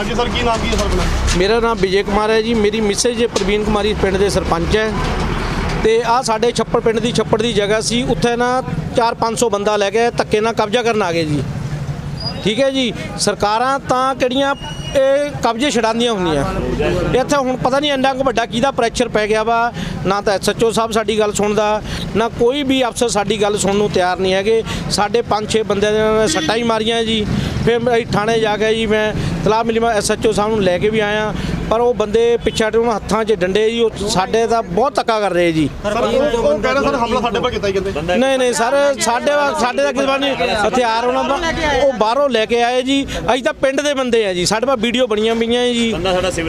ਹਾਂਜੀ ਸਰ, ਕੀ ਨਾਮ ਕੀ ਹੈ ਸਰ ਆਪਣਾ? ਮੇਰਾ ਨਾਮ ਵਿਜੇ ਕੁਮਾਰ ਹੈ ਜੀ। ਮੇਰੀ ਮਿਸੇਜ ਜੇ ਪ੍ਰਵੀਨ ਕੁਮਾਰੀ ਪਿੰਡ ਦੇ ਸਰਪੰਚ ਹੈ। ਤੇ ਆ ਸਾਡੇ ਛੱਪੜ ਪਿੰਡ ਦੀ ਛੱਪੜ ਦੀ ਜਗ੍ਹਾ ਸੀ। ਉੱਥੇ ਨਾ 4-500 ਬੰਦਾ ਲੈ ਕੇ ਧੱਕੇ ਨਾਲ ਕਬਜ਼ਾ ਕਰਨ ਆ ਗਏ ਜੀ। ਠੀਕ ਹੈ ਜੀ। ਸਰਕਾਰਾਂ ਤਾਂ ਕਿਹੜੀਆਂ ਇਹ ਕਬਜ਼ੇ ਛਡਾਉਂਦੀਆਂ ਹੁੰਦੀਆਂ। ਇੱਥੇ ਹੁਣ ਪਤਾ ਨਹੀਂ ਇੰਨਾ ਕੁ ਵੱਡਾ ਕਿਹਦਾ ਪ੍ਰੈਸ਼ਰ ਪੈ ਗਿਆ ਵਾ। ਨਾ ਤਾਂ ਐਸਐਚਓ ਸਾਹਿਬ ਸਾਡੀ ਗੱਲ ਸੁਣਦਾ, ਨਾ ਕੋਈ ਵੀ ਅਫਸਰ ਸਾਡੀ ਗੱਲ ਸੁਣਨ ਨੂੰ ਤਿਆਰ ਨਹੀਂ ਹੈਗੇ। ਸਾਡੇ 5-6 ਬੰਦਿਆਂ ਨੇ ਸੱਟਾਂ ਹੀ ਮਾਰੀਆਂ ਜੀ। ਫਿਰ ਅਸੀਂ ਥਾਣੇ ਜਾ ਕੇ ਜੀ, ਮੈਂ ਤਲਾਬ ਮਿਲੀ, ਮੈਂ ਐਸਐਚਓ ਸਾਹਿਬ ਨੂੰ ਲੈ ਕੇ ਵੀ ਆਇਆ। ਪਰ ਉਹ ਬੰਦੇ ਪਿੱਛੇ ਹਟੇ ਉਹਨਾਂ ਹੱਥਾਂ 'ਚ ਡੰਡੇ ਜੀ ਉਹ ਸਾਡੇ ਦਾ ਬਹੁਤ ਧੱਕਾ ਕਰ ਰਹੇ ਜੀ। ਸਰ ਉਹ ਉਹ ਕਹਿ ਰਹੇ ਸਰ ਹਮਲਾ ਸਾਡੇ ਪਰ ਕੀਤਾ ਹੀ ਕਹਿੰਦੇ। ਨਹੀਂ ਨਹੀਂ ਸਰ ਸਾਡੇ ਵਾ- ਸਾਡੇ ਦਾ ਕਿਸੇ ਨਹੀਂ ਹਥਿਆਰ ਉਹਨਾਂ ਦਾ। ਉਹ ਬਾਹਰੋਂ ਲੈ ਕੇ ਆਏ ਜੀ। ਅਸੀਂ ਤਾਂ ਪਿੰਡ ਦੇ ਬੰਦੇ ਆ ਜੀ। ਸਾਡੇ ਪਾ ਵੀਡੀਓ ਬਣੀਆਂ ਪਈਆਂ ਹੈ ਜੀ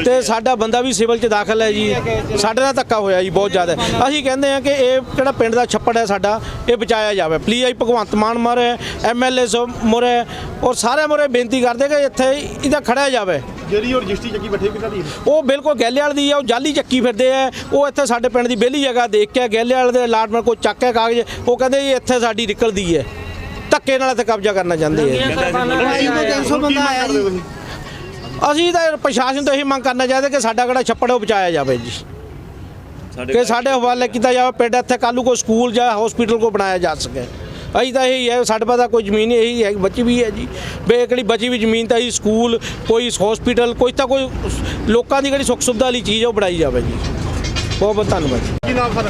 ਤੇ ਸਾਡਾ ਬੰਦਾ ਵੀ ਸਿਵਲ 'ਚ ਦਾਖਲ ਹੈ ਜੀ। ਸਾਡੇ ਨਾਲ ਧੱਕਾ ਹੋਇਆ ਜੀ ਬਹੁਤ ਜ਼ਿਆਦਾ। ਅਸੀਂ ਕਹਿੰਦੇ ਆ ਕਿ ਇਹ ਕਿਹੜਾ ਪਿੰਡ ਦਾ ਛੱਪੜ ਹੈ ਸਾਡਾ ਇਹ ਬਚਾਇਆ ਜਾਵੇ। ਪਲੀਜ਼ ਅਸੀਂ ਭਗਵੰਤ ਮਾਨ ਮੋਰੇ ਐਮਐਲਏ ਮੋਰੇ ਔਰ ਸਾਰੇ ਮੋਰੇ ਬੇਨਤੀ ਕਰਦੇ ਕਿ ਇੱਥੇ ਇਹਦਾ ਖੜਿਆ ਜਾਵੇ। ਜਿਹੜੀ ਉਹ ਰਜਿਸਟਰੀ ਚੱਕੀ ਬੈਠੇ ਕਿਹਨਾਂ ਦੀ? ਉਹ ਬਿਲਕੁਲ ਗੈਲੇਵਾਲ ਦੀ ਆ ਉਹ ਜਾਲੀ ਚੱਕੀ ਫਿਰਦੇ ਆ। ਉਹ ਇੱਥੇ ਸਾਡੇ ਪਿੰਡ ਦੀ ਵਿਹਲੀ ਜਗ੍ਹਾ ਦੇਖ ਕੇ ਗੈਲੇਵਾਲ ਦੇ ਅਲਾਟਮੈਂਟ ਕੋਈ ਚੱਕ ਕੇ ਕਾਗਜ਼ ਉਹ ਕਹਿੰਦੇ ਜੀ ਇੱਥੇ ਸਾਡੀ ਨਿਕਲਦੀ ਹੈ। ਧੱਕੇ ਨਾਲ ਇੱਥੇ ਕਬਜ਼ਾ ਕਰਨਾ ਚਾਹੁੰਦੇ ਆ। ਬੰਦਾ ਆਇਆ ਜੀ? ਅਸੀਂ ਤਾਂ ਪ੍ਰਸ਼ਾਸਨ ਤੋਂ ਇਹੀ ਮੰਗ ਕਰਨਾ ਚਾਹਦੇ ਕਿ ਸਾਡਾ ਕਿਹੜਾ ਛੱਪੜ ਉਹ ਬਚਾਇਆ ਜਾਵੇ ਜੀ। ਕਿ ਸਾਡੇ ਹਵਾਲੇ ਕੀਤਾ ਜਾਵੇ ਪਿੰਡ ਇੱਥੇ ਕੱਲ੍ਹ ਕੋਈ ਸਕੂਲ ਜਾਂ ਹਸਪੀਟਲ ਕੋ ਬਣਾਇਆ ਜਾ ਸਕੇ। ਅਸੀਂ ਤਾਂ ਇਹੀ ਹੈ ਸਾਡੇ ਪਾਸ ਤਾਂ ਕੋਈ ਜ਼ਮੀਨ ਇਹੀ ਹੈ ਬਚੀ ਵੀ ਹੈ ਜੀ। ਬੇ ਕਿਹੜੀ ਬਚੀ ਵੀ ਜ਼ਮੀਨ ਤਾਂ ਅਸੀਂ ਸਕੂਲ ਕੋਈ ਹਸਪੀਟਲ ਕੋਈ ਤਾਂ ਕੋਈ ਲੋਕਾਂ ਦੀ ਕਿਹੜੀ ਸੁੱਖ ਸੁਵਿਧਾ ਵਾਲੀ ਚੀਜ਼ ਹੈ ਉਹ ਬਣਾਈ ਜਾਵੇ ਜੀ। ਬਹੁਤ ਬਹੁਤ ਧੰਨਵਾਦ ਜੀ। ਕੀ ਨਾਮ ਸਰ?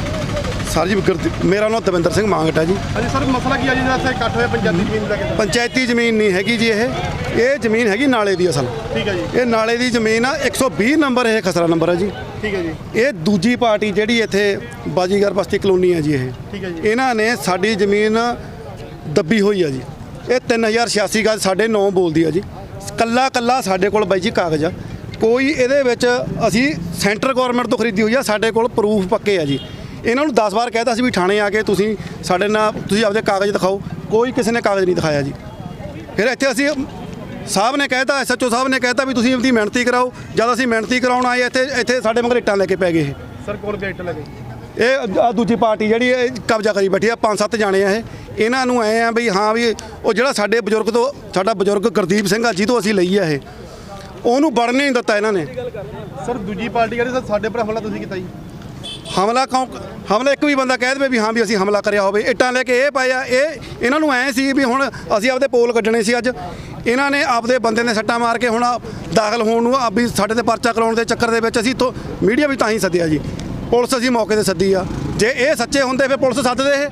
ਸਰ ਜੀ ਮੇਰਾ ਨਾਮ ਦਵਿੰਦਰ ਸਿੰਘ ਮਾਂਗਟ ਹੈ ਜੀ। ਹਾਂਜੀ ਸਰ ਮਸਲਾ ਕੀ ਹੈ ਜੀ? ਜਿਹੜਾ ਇੱਥੇ ਇਕੱਠ ਹੋਇਆ ਪੰਚਾਇਤੀ ਜ਼ਮੀਨ ਲੈ ਕੇ ਪੰਚਾਇਤੀ ਜ਼ਮੀਨ ਨਹੀਂ ਹੈਗੀ ਜੀ ਇਹ। ਇਹ ਜ਼ਮੀਨ ਹੈਗੀ ਨਾਲੇ ਦੀ ਅਸਲ। ਠੀਕ ਹੈ ਜੀ। ਇਹ ਨਾਲੇ ਦੀ ਜ਼ਮੀਨ ਆ 120 ਨੰਬਰ ਇਹ ਖਸਰਾ ਨੰਬਰ ਹੈ ਜੀ। ਠੀਕ ਹੈ ਜੀ। ਇਹ ਦੂਜੀ ਪਾਰਟੀ ਜਿਹੜੀ ਇੱਥੇ ਬਾਜੀਗਰ ਬਸਤੀ ਕਲੋਨੀ ਹੈ ਜੀ ਇਹ। ਠੀਕ ਹੈ ਜੀ। ਇਹਨਾਂ ਨੇ ਸਾਡੀ ਜ਼ਮੀਨ ਦੱਬੀ ਹੋਈ ਆ ਜੀ। ਇਹ 3086 ਗਜ ਸਾਡੇ ਨਾਂ ਬੋਲਦੀ ਆ ਜੀ। ਕੱਲਾ ਕੱਲਾ ਸਾਡੇ ਕੋਲ ਬਾਈ ਜੀ ਕਾਗਜ਼ ਆ। ਕੋਈ ਇਹਦੇ ਵਿੱਚ ਅਸੀਂ ਸੈਂਟਰ ਗਵਰਨਮੈਂਟ ਤੋਂ ਖਰੀਦੀ ਹੋਈ ਆ ਸਾਡੇ ਕੋਲ ਪ੍ਰੂਫ ਪੱਕੇ ਆ ਜੀ। ਇਹਨਾਂ ਨੂੰ 10 ਵਾਰ ਕਹਿਤਾ ਸੀ ਵੀ ਥਾਣੇ ਆ ਕੇ ਤੁਸੀਂ ਸਾਡੇ ਨਾਲ ਤੁਸੀਂ ਆਪਦੇ ਕਾਗਜ਼ ਦਿਖਾਓ। ਕੋਈ ਕਿਸੇ ਨੇ ਕਾਗਜ਼ ਨਹੀਂ ਦਿਖਾਇਆ ਜੀ। ਫਿਰ ਇੱਥੇ ਅਸੀਂ ਸਾਹਿਬ ਨੇ ਕਹਿਤਾ ਐਸਐਚਓ ਸਾਹਿਬ ਨੇ ਕਹਿਤਾ ਵੀ ਤੁਸੀਂ ਆਪਦੀ ਮਿਹਨਤੀ ਕਰਾਓ। ਜਦ ਅਸੀਂ ਮਿਹਨਤੀ ਕਰਾਉਣ ਆਏ ਇੱਥੇ ਇੱਥੇ ਸਾਡੇ ਮਗਰ ਇੱਟਾਂ ਲੈ ਕੇ ਪੈ ਗਏ ਇਹ। ਸਰ ਕੋਲ ਗੇਟ ਲੱਗੇ। ਇਹ ਦੂਜੀ ਪਾਰਟੀ ਜਿਹੜੀ ਇਹ ਕਬਜ਼ਾ ਕਰੀ ਬੈਠੀ ਆ ਪੰਜ ਸੱਤ ਜਾਣੇ ਆ ਇਹ। ਇਹਨਾਂ ਨੂੰ ਐ ਆ ਵੀ ਹਾਂ ਵੀ ਉਹ ਜਿਹੜਾ ਸਾਡੇ ਬਜ਼ੁਰਗ ਤੋਂ ਸਾਡਾ ਬਜ਼ੁਰਗ ਗੁਰਦੀਪ ਸਿੰਘ ਆ ਜਿਹਤੋਂ ਅਸੀਂ ਲਈ ਆ ਇਹ। ਉਹਨੂੰ ਵੜਨ ਨਹੀਂ ਦਿੱਤਾ ਇਹਨਾਂ ਨੇ। ਸਰ ਦੂਜੀ ਪਾਰਟੀ ਕਹਿੰਦੇ ਸਰ ਸਾਡੇ ਪਰ ਹਮਲਾ ਤੁਸੀਂ ਕੀਤਾ ਜੀ। ਹਮਲਾ ਕੌਣ ਹਮਲਾ ਇੱਕ ਵੀ ਬੰਦਾ ਕਹਿ ਦੇਵੇ ਵੀ ਹਾਂ ਵੀ ਅਸੀਂ ਹਮਲਾ ਕਰਿਆ ਹੋਵੇ। ਇੱਟਾਂ ਲੈ ਕੇ ਇਹ ਪਏ ਆ ਇਹ ਇਹਨਾਂ ਨੂੰ ਐ ਸੀ ਵੀ ਹੁਣ ਅਸੀਂ ਆਪਦੇ ਪੋਲ ਕੱਢਣੇ ਸੀ ਅੱਜ। ਇਹਨਾਂ ਨੇ ਆਪਦੇ ਬੰਦੇ ਨੇ ਸੱਟਾਂ ਮਾਰ ਕੇ ਹੁਣ ਦਾਖਲ ਹੋਣ ਨੂੰ ਆ ਵੀ ਸਾਡੇ ਤੇ ਪਰਚਾ ਕਰਾਉਣ ਦੇ ਚੱਕਰ ਦੇ ਵਿੱਚ ਅਸੀਂ ਤੋਂ ਮੀਡੀਆ ਵੀ ਤਾਂ ਹੀ ਸੱਦਿਆ ਜੀ। ਪੁਲਿਸ ਅਸੀਂ ਮੌਕੇ ਤੇ ਸੱਦੀ ਆ। ਜੇ ਇਹ ਸੱਚੇ ਹੁੰਦੇ ਫਿਰ ਪੁਲਿਸ ਸੱਦਦੇ ਇਹ।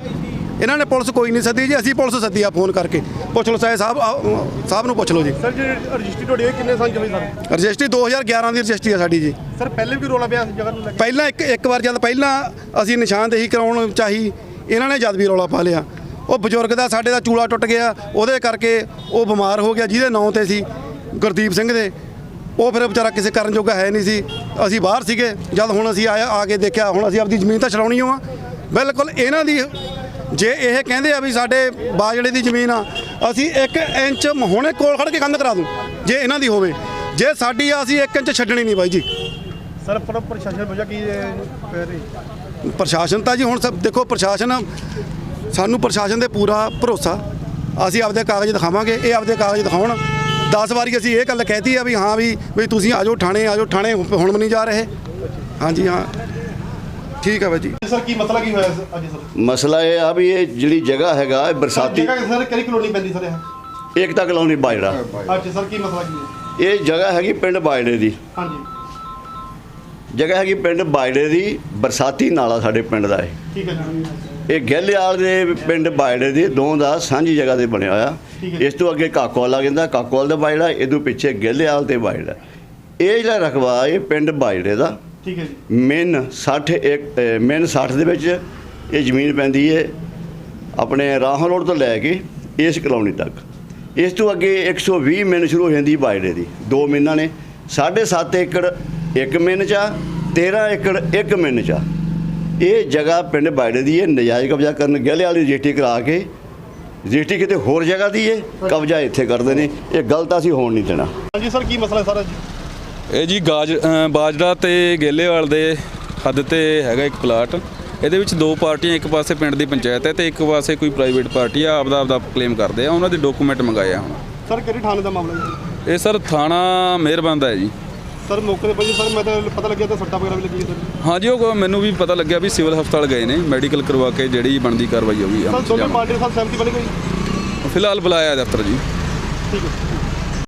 ਇਹਨਾਂ ਨੇ ਪੁਲਿਸ ਕੋਈ ਨਹੀਂ ਸੱਦੀ ਜੀ ਅਸੀਂ ਪੁਲਿਸ ਸੱਦੀ ਆ ਫੋਨ ਕਰਕੇ। ਪੁੱਛ ਲਓ ਸਾਹਿਬ ਸਾਹਿਬ ਸਾਹਿਬ ਨੂੰ ਪੁੱਛ ਲਓ ਜੀ। ਸਰ ਜਿਹੜੀ ਰਜਿਸਟਰੀ ਤੁਹਾਡੀ ਹੋਈ ਕਿੰਨੇ ਸਾਲ ਚ ਹੋਈ ਸਰ? ਰਜਿਸਟਰੀ 2011 ਦੀ ਰਜਿਸਟਰੀ ਆ ਸਾਡੀ ਜੀ। ਸਰ ਪਹਿਲੇ ਵੀ ਰੋਲਾ ਪਿਆ ਇਸ ਜਗ੍ਹਾ ਨੂੰ ਲੈ ਕੇ? ਪਹਿਲਾਂ ਇੱਕ ਇੱਕ ਵਾਰ ਜਦ ਪਹਿਲਾਂ ਅਸੀਂ ਨਿਸ਼ਾਨਦੇਹੀ ਕਰਾਉਣ ਚਾਹੀ ਇਹਨਾਂ ਨੇ ਜਦ ਵੀ ਰੌਲਾ ਪਾ ਲਿਆ। ਉਹ ਬਜ਼ੁਰਗ ਦਾ ਸਾਡੇ ਦਾ ਚੂਲਾ ਟੁੱਟ ਗਿਆ ਉਹਦੇ ਕਰਕੇ ਉਹ ਬਿਮਾਰ ਹੋ ਗਿਆ ਜਿਹਦੇ ਨਾਂ ਤੇ ਸੀ ਗੁਰਦੀਪ ਸਿੰਘ ਦੇ। ਉਹ ਫਿਰ ਵਿਚਾਰਾ ਕਿਸੇ ਕਰਨ ਜੋਗਾ ਹੈ ਨਹੀਂ ਸੀ। ਅਸੀਂ ਬਾਹਰ ਸੀਗੇ ਜਦ ਹੁਣ ਅਸੀਂ ਆਇਆ ਆ ਕੇ ਦੇਖਿਆ ਹੁਣ ਅਸੀਂ ਆਪਦੀ ਜ਼ਮੀਨ ਤਾਂ ਛਡਾਉਣੀ ਓ ਆ। ਬਿਲਕੁਲ ਇਹਨਾਂ ਦੀ ਜੇ ਇਹ ਕਹਿੰਦੇ ਆ ਵੀ ਸਾਡੇ ਬਾਜੜੇ ਦੀ ਜ਼ਮੀਨ ਆ ਅਸੀਂ 1 ਇੰਚ ਹੁਣੇ ਕੋਲ ਖੜ ਕੇ ਕੰਧ ਕਰਾ ਦੂੰ ਜੇ ਇਹਨਾਂ ਦੀ ਹੋਵੇ। ਜੇ ਸਾਡੀ ਆ ਅਸੀਂ 1 ਇੰਚ ਛੱਡਣੀ ਨਹੀਂ ਬਾਈ ਜੀ। ਸਰ ਪਰ ਪ੍ਰਸ਼ਾਸਨ ਵਜ੍ਹਾ ਕੀ ਪੈ ਰਹੀ? ਪ੍ਰਸ਼ਾਸਨ ਤਾਂ ਜੀ ਹੁਣ ਸਭ ਦੇਖੋ ਪ੍ਰਸ਼ਾਸਨ ਸਾਨੂੰ ਪ੍ਰਸ਼ਾਸਨ ਦੇ ਪੂਰਾ ਭਰੋਸਾ। ਅਸੀਂ ਆਪਦੇ ਕਾਗਜ਼ ਦਿਖਾਵਾਂਗੇ ਇਹ ਆਪਦੇ ਕਾਗਜ਼ ਦਿਖਾਉਣ। 10 ਵਾਰੀ ਅਸੀਂ ਇਹ ਗੱਲ ਕਹਿਤੀ ਆ ਵੀ ਹਾਂ ਵੀ ਵੀ ਤੁਸੀਂ ਆਜੋ ਥਾਣੇ ਆਜੋ ਥਾਣੇ ਹੁਣ ਵੀ ਨਹੀਂ ਜਾ ਰਹੇ। ਹਾਂਜੀ ਹਾਂ। ਠੀਕ ਹੈ ਬਾਈ ਜੀ। ਸਰ ਕੀ ਮਸਲਾ ਕੀ ਹੋਇਆ ਇਸ- ਅੱਜ ਸਰ? ਮਸਲਾ ਇਹ ਆ ਵੀ ਇਹ ਜਿਹੜੀ ਜਗ੍ਹਾ ਹੈਗਾ ਇਹ ਬਰਸਾਤੀ ਜਗ੍ਹਾ ਸਰ? ਕਿਹੜੀ ਕਲੋਨੀ ਪੈਂਦੀ ਸਰ ਇਹ? ਏਕਤਾ ਕਲੋਨੀ ਬਾਜੜਾ ਅੱਛਾ ਸਰ ਕੀ ਮਸਲਾ ਕੀ ਹੈ? ਇਹ ਜਗ੍ਹਾ ਹੈਗੀ ਪਿੰਡ ਬਾਜੜੇ ਦੀ। ਹਾਂਜੀ। ਜਗ੍ਹਾ ਹੈਗੀ ਪਿੰਡ ਬਾਜੜੇ ਦੀ ਬਰਸਾਤੀ ਨਾਲਾ ਸਾਡੇ ਪਿੰਡ ਦਾ ਹੈ ਠੀਕ ਹੈ ਜੀ। ਇਹ ਗਹਿਲਿਆਲ ਦੇ ਪਿੰਡ ਬਾਜੜੇ ਦੇ ਦੋ ਦਾ ਸਾਂਝੀ ਜਗ੍ਹਾ ਤੇ ਬਣਿਆ ਹੋਇਆ। ਠੀਕ ਹੈ। ਇਸ ਤੋਂ ਅੱਗੇ ਕਾਕੋਵਾਲ ਆ ਜਾਂਦਾ ਕਾਕੋਵਾਲ ਦਾ ਬਾਜੜਾ ਇਹਦੋਂ ਪਿੱਛੇ ਗਹਿਲਿਆਲ ਤੇ ਬਾਜੜਾ ਇਹ ਜਿਹੜਾ ਰਕਬਾ ਇਹ ਪਿੰਡ ਬਾਜੜੇ ਦਾ। ਠੀਕ ਹੈ ਜੀ। ਮਿਨ 60 ਇੱਕ ਮਿਨ 60 ਦੇ ਵਿੱਚ ਇਹ ਜ਼ਮੀਨ ਪੈਂਦੀ ਹੈ ਆਪਣੇ ਰਾਹੋਂ ਰੋਡ ਤੋਂ ਲੈ ਕੇ ਇਸ ਕਲੋਨੀ ਤੱਕ। ਇਸ ਤੋਂ ਅੱਗੇ 120 ਮਿਨ ਸ਼ੁਰੂ ਹੋ ਜਾਂਦੀ ਬਾਜੜੇ ਦੀ। ਦੋ ਮਿਨਾਂ ਨੇ। 7.5 ਏਕੜ ਇੱਕ ਮਿੰਨ ਚ ਆ 13 ਏਕੜ ਇੱਕ ਮਿੰਨ ਚ ਆ। ਇਹ ਜਗ੍ਹਾ ਪਿੰਡ ਬਾਜੜੇ ਦੀ ਹੈ ਨਜਾਇਜ਼ ਕਬਜ਼ਾ ਕਰਨ ਗਹਿਲੇ ਵਾਲੀ ਰਜਿਸਟਰੀ ਕਰਾ ਕੇ ਰਜਿਸਟਰੀ ਕਿਤੇ ਹੋਰ ਜਗ੍ਹਾ ਦੀ ਹੈ ਕਬਜ਼ਾ ਇੱਥੇ ਕਰਦੇ ਨੇ। ਇਹ ਗਲਤ ਅਸੀਂ ਹੋਣ ਨਹੀਂ ਦੇਣਾ। ਹਾਂਜੀ ਸਰ ਕੀ ਮਸਲਾ ਸਾਰਾ ਜੀ? ਇਹ ਜੀ ਗਾਜ ਅ, ਬਾਜਰਾ ਤੇ ਗੇਲੇਵਾਲ ਦੇ ਹੱਦ ਤੇ ਹੈਗਾ ਇੱਕ ਪਲਾਟ। ਇਹਦੇ ਵਿੱਚ ਦੋ ਪਾਰਟੀਆਂ ਇੱਕ ਪਾਸੇ ਪਿੰਡ ਦੀ ਪੰਚਾਇਤ ਹੈ ਤੇ ਇੱਕ ਪਾਸੇ ਕੋਈ ਪ੍ਰਾਈਵੇਟ ਪਾਰਟੀ ਆ ਆਪਦਾ ਆਪਦਾ ਕਲੇਮ ਕਰਦੇ ਆ। ਉਹਨਾਂ ਦੇ ਡਾਕੂਮੈਂਟ ਮੰਗਾਏ ਆ ਹੁਣ। ਸਰ ਕਿਹੜੀ ਥਾਣੇ ਦਾ ਮਾਮਲਾ ਜੀ? ਇਹ ਸਰ ਥਾਣਾ ਮਿਹਰਬੰਦ ਹੈ ਜੀ। ਸਰ ਮੌਕੇ ਤੇ ਭਾਜੀ ਸਰ ਮੈਂ ਤਾਂ ਪਤਾ ਲੱਗਿਆ ਤਾਂ ਸੱਟਾਂ ਵਗੈਰਾ ਵੀ ਲੱਗੀ ਸਰ। ਹਾਂਜੀ ਉਹ ਮੈਨੂੰ ਵੀ ਪਤਾ ਲੱਗਿਆ ਵੀ ਸਿਵਲ ਹਸਪਤਾਲ ਗਏ ਨੇ ਮੈਡੀਕਲ ਕਰਵਾ ਕੇ ਜਿਹੜੀ ਬਣਦੀ ਕਾਰਵਾਈ ਹੋਗੀ ਸਰ ਦੋਨੋਂ ਪਾਰਟੀ ਸਾਥ ਸਹਿਮਤੀ ਬਣ ਗਈ ਫਿਲਹਾਲ ਬੁਲਾਇਆ ਦਫ਼ਤਰ ਜੀ। ਠੀਕ ਹੈ।